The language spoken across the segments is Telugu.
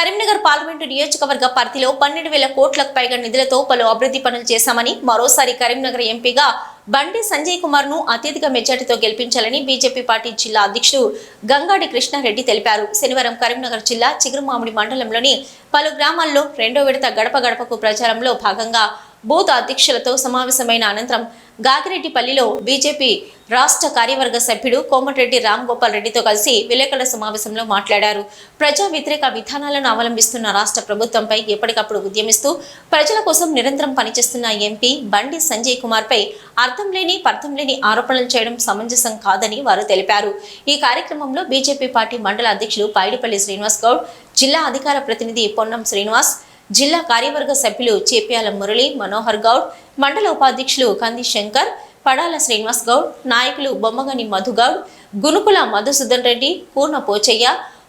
కరీంనగర్ పార్లమెంటు నియోజకవర్గ పరిధిలో పన్నెండు వేల కోట్లకు పైగా నిధులతో పలు అభివృద్ధి పనులు చేశామని మరోసారి కరీంనగర్ ఎంపీగా బండి సంజయ్ కుమార్ను అత్యధిక మెజార్టీతో గెలిపించాలని బీజేపీ పార్టీ జిల్లా అధ్యక్షుడు గంగాడి కృష్ణారెడ్డి తెలిపారు. శనివారం కరీంనగర్ జిల్లా చిగురుమామిడి మండలంలోని పలు గ్రామాల్లో రెండో విడత గడప గడపకు ప్రచారంలో భాగంగా బూత్ అధ్యక్షులతో సమావేశమైన అనంతరం గాగిరెడ్డిపల్లిలో బీజేపీ రాష్ట్ర కార్యవర్గ సభ్యుడు కోమటిరెడ్డి రామ్ గోపాల్ రెడ్డితో కలిసి విలేకరుల సమావేశంలో మాట్లాడారు. ప్రజా వ్యతిరేక విధానాలను అవలంబిస్తున్న రాష్ట్ర ప్రభుత్వంపై ఎప్పటికప్పుడు ఉద్యమిస్తూ ప్రజల కోసం నిరంతరం పనిచేస్తున్న ఎంపీ బండి సంజయ్ కుమార్ పై అర్థం లేని పర్థం లేని ఆరోపణలు చేయడం సమంజసం కాదని వారు తెలిపారు. ఈ కార్యక్రమంలో బీజేపీ పార్టీ మండల అధ్యక్షులు పైడిపల్లి శ్రీనివాస్ గౌడ్ జిల్లా అధికార ప్రతినిధి పొన్నం శ్రీనివాస్ జిల్లా కార్యవర్గ సభ్యులు చేప్యాల మురళి మనోహర్ గౌడ్ మండల ఉపాధ్యక్షులు కంది శంకర్ పడాల శ్రీనివాస్ గౌడ్ నాయకులు బొమ్మగని మధుగౌడ్ గునుకుల మధుసూదన్ రెడ్డి పూర్ణ పోచయ్య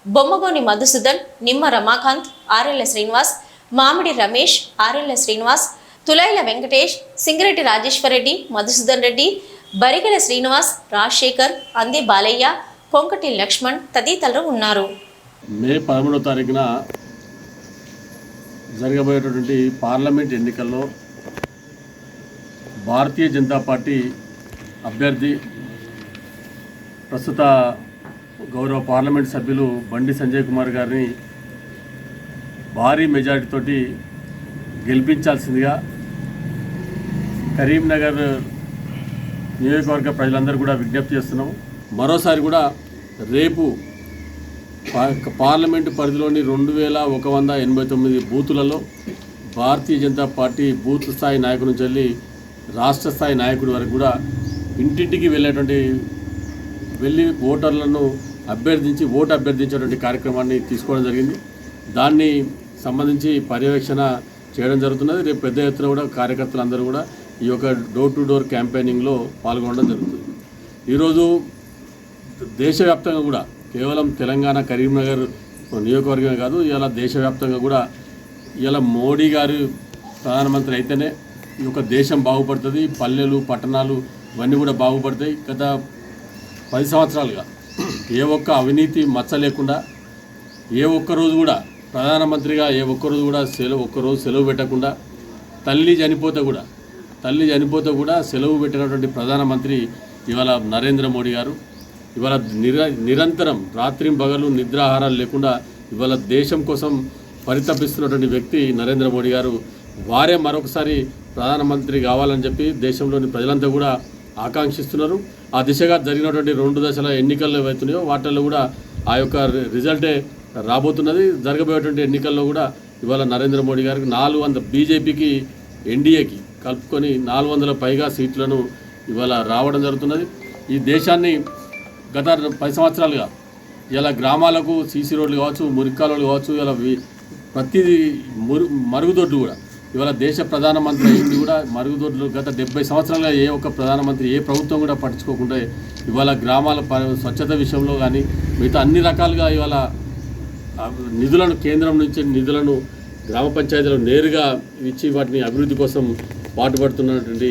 బొమ్మగోని మధుసూదన్ నిమ్మ Ramakanth R L Srinivas Mamidi Ramesh R L Srinivas Tulaila Venkatesh Singireddy Rajeshwarreddy Madhusudan Reddy Barigela Srinivas Rajasekhar Ande Balaiah Konkati Laxman తదితరులు ఉన్నారు. మే పదమూడో తారీఖున జరగబోయేటటువంటి పార్లమెంట్ ఎన్నికల్లో భారతీయ జనతా పార్టీ అభ్యర్థి ప్రస్తుత గౌరవ పార్లమెంట్ సభ్యులు బండి సంజయ్ కుమార్ గారిని భారీ మెజారిటీతోటి గెలిపించాల్సిందిగా కరీంనగర్ నియోజకవర్గ ప్రజలందరూ కూడా విజ్ఞప్తి చేస్తున్నాం. మరోసారి కూడా రేపు పార్లమెంటు పరిధిలోని రెండు వేల ఒక వంద ఎనభై తొమ్మిది బూతులలో భారతీయ జనతా పార్టీ బూత్ స్థాయి నాయకుడి నుంచి వెళ్ళి రాష్ట్ర స్థాయి నాయకుడి వరకు కూడా ఇంటింటికి వెళ్ళేటువంటి వెళ్ళి ఓటర్లను అభ్యర్థించి ఓటు అభ్యర్థించేటువంటి కార్యక్రమాన్ని తీసుకోవడం జరిగింది. దాన్ని సంబంధించి పర్యవేక్షణ చేయడం జరుగుతున్నది. రేపు పెద్ద ఎత్తున కూడా కార్యకర్తలందరూ కూడా ఈ యొక్క డోర్ టు డోర్ క్యాంపెయినింగ్లో పాల్గొనడం జరుగుతుంది. ఈరోజు దేశవ్యాప్తంగా కూడా కేవలం తెలంగాణ కరీంనగర్ నియోజకవర్గమే కాదు ఇలా దేశవ్యాప్తంగా కూడా ఇలా మోడీ గారు ప్రధానమంత్రి అయితేనే ఈ యొక్క దేశం బాగుపడుతుంది పల్లెలు పట్టణాలు ఇవన్నీ కూడా బాగుపడతాయి. గత పది సంవత్సరాలుగా ఏ ఒక్క అవినీతి మచ్చ లేకుండా ఏ ఒక్క రోజు కూడా ప్రధానమంత్రిగా ఏ ఒక్క రోజు కూడా సెలవు ఒక్కరోజు సెలవు పెట్టకుండా తల్లి చనిపోతే కూడా తల్లి చనిపోతే కూడా సెలవు పెట్టినటువంటి ప్రధానమంత్రి ఇవాళ నరేంద్ర మోడీ గారు. ఇవాళ నిర నిరంతరం రాత్రి పగలు నిద్రాహారాలు లేకుండా ఇవాళ దేశం కోసం పరితపిస్తున్నటువంటి వ్యక్తి నరేంద్ర మోడీ గారు. వారే మరొకసారి ప్రధానమంత్రి కావాలని చెప్పి దేశంలోని ప్రజలంతా కూడా ఆకాంక్షిస్తున్నారు. ఆ దిశగా జరిగినటువంటి రెండు దశల ఎన్నికల్లో ఏవైతున్నాయో వాటిల్లో కూడా ఆ యొక్క రిజల్టే రాబోతున్నది. జరగబోయేటువంటి ఎన్నికల్లో కూడా ఇవాళ నరేంద్ర మోడీ గారికి నాలుగు వందల బీజేపీకి ఎన్డీఏకి కలుపుకొని నాలుగు వందల పైగా సీట్లను ఇవాళ రావడం జరుగుతున్నది. ఈ దేశాన్ని గత పది సంవత్సరాలుగా ఇలా గ్రామాలకు సీసీ రోడ్లు కావచ్చు మురికాలు కావచ్చు ఇలా ప్రతి ప్రతిదీ మురు మరుగుదొడ్లు కూడా. ఇవాళ దేశ ప్రధానమంత్రి అయింది కూడా మరుగుదొడ్లు గత డెబ్బై సంవత్సరాలుగా ఏ ఒక్క ప్రధానమంత్రి ఏ ప్రభుత్వం కూడా పట్టించుకోకుండా ఇవాళ గ్రామాల ప- స్వచ్ఛత విషయంలో కానీ మిగతా అన్ని రకాలుగా ఇవాళ నిధులను కేంద్రం నుంచి నిధులను గ్రామ పంచాయతీలకు నేరుగా ఇచ్చి వాటిని అభివృద్ధి కోసం పాటుపడుతున్నటువంటి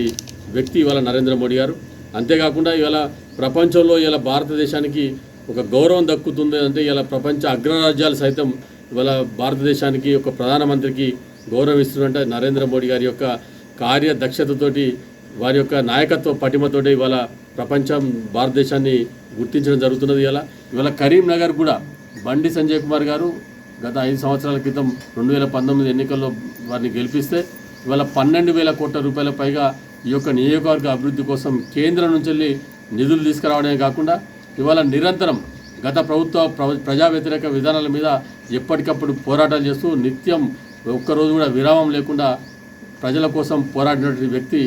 వ్యక్తి ఇవాళ నరేంద్ర మోడీ గారు. అంతేకాకుండా ఇవాళ ప్రపంచంలో ఇలా భారతదేశానికి ఒక గౌరవం దక్కుతుంది అంటే ఇలా ప్రపంచ అగ్రరాజ్యాలు సైతం ఇవాళ భారతదేశానికి ఒక ప్రధానమంత్రికి గౌరవిస్తున్నట్టు నరేంద్ర మోడీ గారి యొక్క కార్యదక్షతతోటి వారి యొక్క నాయకత్వ పటిమతోటి ఇవాళ ప్రపంచం భారతదేశాన్ని గుర్తించడం జరుగుతున్నది ఇలా. ఇవాళ కరీంనగర్ కూడా బండి సంజయ్ కుమార్ గారు గత ఐదు సంవత్సరాల క్రితం రెండు వేల పంతొమ్మిది ఎన్నికల్లో వారిని గెలిపిస్తే ఇవాళ పన్నెండు వేల కోట్ల రూపాయల పైగా ఈ యొక్క నియోజకవర్గ అభివృద్ధి కోసం కేంద్రం నుంచి వెళ్ళి నిధులు తీసుకురావడమే కాకుండా ఇవాళ నిరంతరం గత ప్రభుత్వ ప్ర- ప్రజా వ్యతిరేక విధానాల మీద ఎప్పటికప్పుడు పోరాటాలు చేస్తూ నిత్యం ఒక్కరోజు కూడా విరామం లేకుండా ప్రజల కోసం పోరాడినటువంటి వ్యక్తి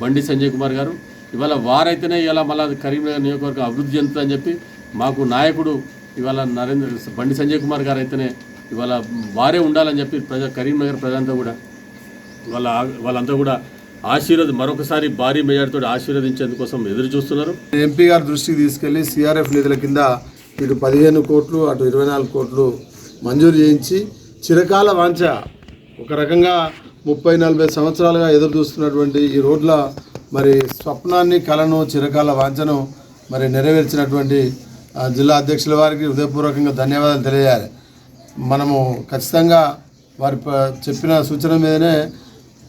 బండి సంజయ్ కుమార్ గారు. ఇవాళ వారైతేనే ఇలా మళ్ళా కరీంనగర్ నియోజకవర్గం అభివృద్ధి చెందుతుందని చెప్పి మాకు నాయకుడు ఇవాళ నరేంద్ర బండి సంజయ్ కుమార్ గారు అయితేనే ఇవాళ వారే ఉండాలని చెప్పి ప్రజా కరీంనగర్ ప్రజలంతా కూడా వాళ్ళ వాళ్ళంతా కూడా ఆశీర్వద మరొకసారి భారీ మెజార్టీతో ఆశీర్వదించేందుకోసం ఎదురు చూస్తున్నారు. ఎంపీ గారి దృష్టికి తీసుకెళ్ళి సిఆర్ఎఫ్ నిధుల కింద ఇటు పదిహేను కోట్లు అటు ఇరవై నాలుగు కోట్లు మంజూరు చేయించి చిరకాల వాంఛ. ఒక రకంగా ముప్పై నలభై సంవత్సరాలుగా ఎదురు చూస్తున్నటువంటి ఈ రోడ్ల మరి స్వప్నాన్ని కలను చిరకాల వాంఛను మరి నెరవేర్చినటువంటి జిల్లా అధ్యక్షుల వారికి హృదయపూర్వకంగా ధన్యవాదాలు తెలియజేయాలి. మనము ఖచ్చితంగా వారి ప- చెప్పిన సూచన మీదనే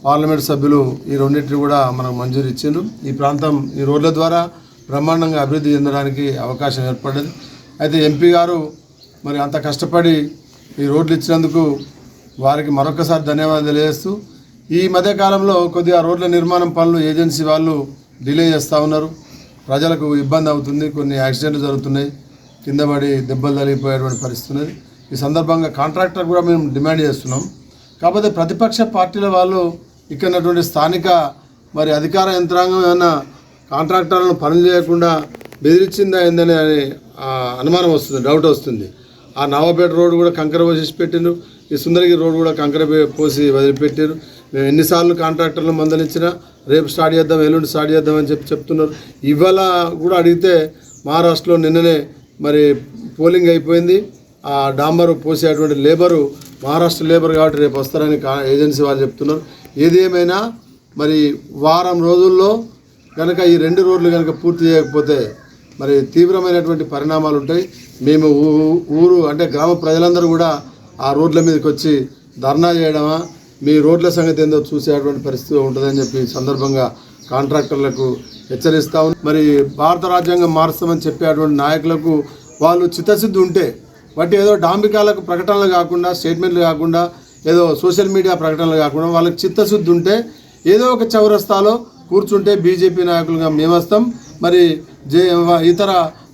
పార్లమెంట్ సభ్యులు ఈ రెండింటిని కూడా మనకు మంజూరు ఇచ్చిండ్రు. ఈ ప్రాంతం ఈ రోడ్ల ద్వారా బ్రహ్మాండంగా అభివృద్ధి చెందడానికి అవకాశం ఏర్పడ్డది అయితే ఎంపీ గారు మరి అంత కష్టపడి ఈ రోడ్లు ఇచ్చినందుకు వారికి మరొకసారి ధన్యవాదాలు తెలియజేస్తూ ఈ మధ్యకాలంలో కొద్దిగా రోడ్ల నిర్మాణం పనులు ఏజెన్సీ వాళ్ళు డిలే చేస్తూ ఉన్నారు. ప్రజలకు ఇబ్బంది అవుతుంది కొన్ని యాక్సిడెంట్లు జరుగుతున్నాయి కింద పడి దెబ్బలు తగిలిపోయేటువంటి పరిస్థితి ఉన్నది. ఈ సందర్భంగా కాంట్రాక్టర్ కూడా మేము డిమాండ్ చేస్తున్నాం. కాకపోతే ప్రతిపక్ష పార్టీల వాళ్ళు ఇక్కడ ఉన్నటువంటి స్థానిక మరి అధికార యంత్రాంగం ఏమైనా కాంట్రాక్టర్లను పనులు చేయకుండా బెదిరించిందా ఏందని అని అనుమానం వస్తుంది డౌట్ వస్తుంది. ఆ నవాపేట రోడ్డు కూడా కంకర పోసేసి పెట్టిండ్రు. ఈ సుందరగిరి రోడ్డు కూడా కంకర పోసి వదిలిపెట్టారు మేము ఎన్నిసార్లు కాంట్రాక్టర్లు మందలించినా రేపు స్టార్ట్ చేద్దాం ఎల్లుండి స్టార్ట్ చేద్దాం అని చెప్పి చెప్తున్నారు. ఇవాళ కూడా అడిగితే మహారాష్ట్రలో నిన్ననే మరి పోలింగ్ అయిపోయింది. ఆ డాంబరు పోసేటువంటి లేబరు మహారాష్ట్ర లేబర్ కాబట్టి రేపు వస్తారని కా- ఏజెన్సీ వాళ్ళు చెప్తున్నారు. ఏదేమైనా మరి వారం రోజుల్లో కనుక ఈ రెండు రోడ్లు కనుక పూర్తి చేయకపోతే మరి తీవ్రమైనటువంటి పరిణామాలు ఉంటాయి. మేము ఊ- ఊరు అంటే గ్రామ ప్రజలందరూ కూడా ఆ రోడ్ల మీదకి వచ్చి ధర్నా చేయడమా మీ రోడ్ల సంగతి ఏందో చూసేటువంటి పరిస్థితి ఉంటుందని చెప్పి సందర్భంగా కాంట్రాక్టర్లకు హెచ్చరిస్తా మరి భారత రాజ్యాంగం మారుస్తామని చెప్పేటువంటి నాయకులకు వాళ్ళు చిత్తశుద్ధి ఉంటే వాటి ఏదో డాంబికాలకు ప్రకటనలు కాకుండా స్టేట్మెంట్లు కాకుండా ఏదో సోషల్ మీడియా ప్రకటనలు కాకుండా వాళ్ళకి చిత్తశుద్ధి ఉంటే ఏదో ఒక చౌరస్తాలో కూర్చుంటే బీజేపీ నాయకులుగా మేము వస్తాం మరి జే ఇతర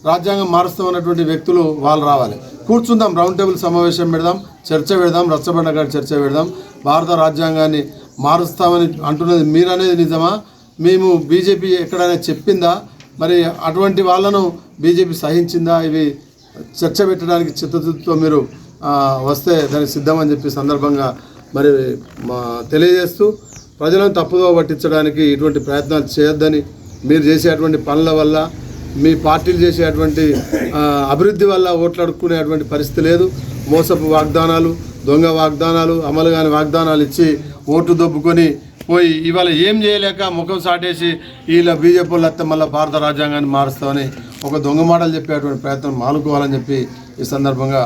రాజ్యాంగం మారుస్తాం అన్నటువంటి వ్యక్తులు వాళ్ళు రావాలి. కూర్చుందాం రౌండ్ టేబుల్ సమావేశం పెడదాం చర్చ పెడదాం రచ్చబండ గారి చర్చ పెడదాం. భారత రాజ్యాంగాన్ని మారుస్తామని అంటున్నది మీరనేది నిజమా? మేము బీజేపీ ఎక్కడైనా చెప్పిందా? మరి అటువంటి వాళ్ళను బీజేపీ సహించిందా? ఇవి చర్చ పెట్టడానికి చిత్తశుద్ధితో మీరు వస్తే దానికి సిద్ధమని చెప్పి సందర్భంగా మరి మా తెలియజేస్తూ ప్రజలను తప్పుదో పట్టించడానికి ఇటువంటి ప్రయత్నాలు చేయొద్దని మీరు చేసేటువంటి పనుల వల్ల మీ పార్టీలు చేసేటువంటి అభివృద్ధి వల్ల ఓట్లు అడుక్కునేటువంటి పరిస్థితి లేదు. మోసపు వాగ్దానాలు దొంగ వాగ్దానాలు అమలు కాని వాగ్దానాలు ఇచ్చి ఓటు దొబ్బుకొని పోయి ఇవాళ ఏం చేయలేక ముఖం సాటేసి వీళ్ళ బీజేపీ వాళ్ళు మళ్ళీ భారత రాజ్యాంగాన్ని మారుస్తామని ఒక దొంగ మాటలు చెప్పేటువంటి ప్రయత్నం మానుకోవాలని చెప్పి ఈ సందర్భంగా